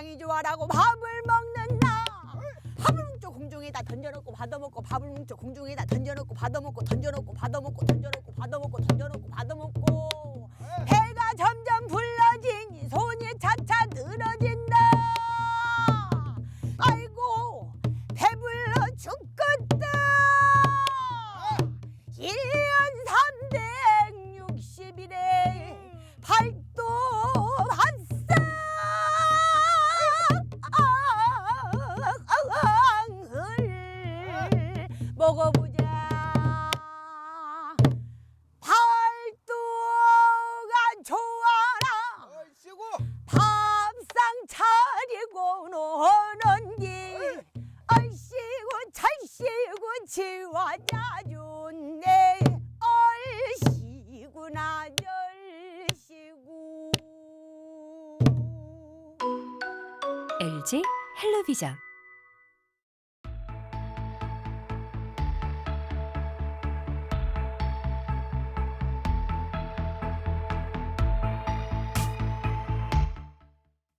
밥이 좋아라고 밥을 먹는다. 밥을 뭉쳐 공중에다 던져놓고 받아먹고 밥을 뭉쳐 공중에다 던져놓고 받아먹고 던져놓고 먹어보자. 팔도가 좋아라. 아이씨고. 밥상 차리고 노는 길. 얼씨구 철씨구 지화자 좋네 얼씨구 나 절씨구 LG 헬로비전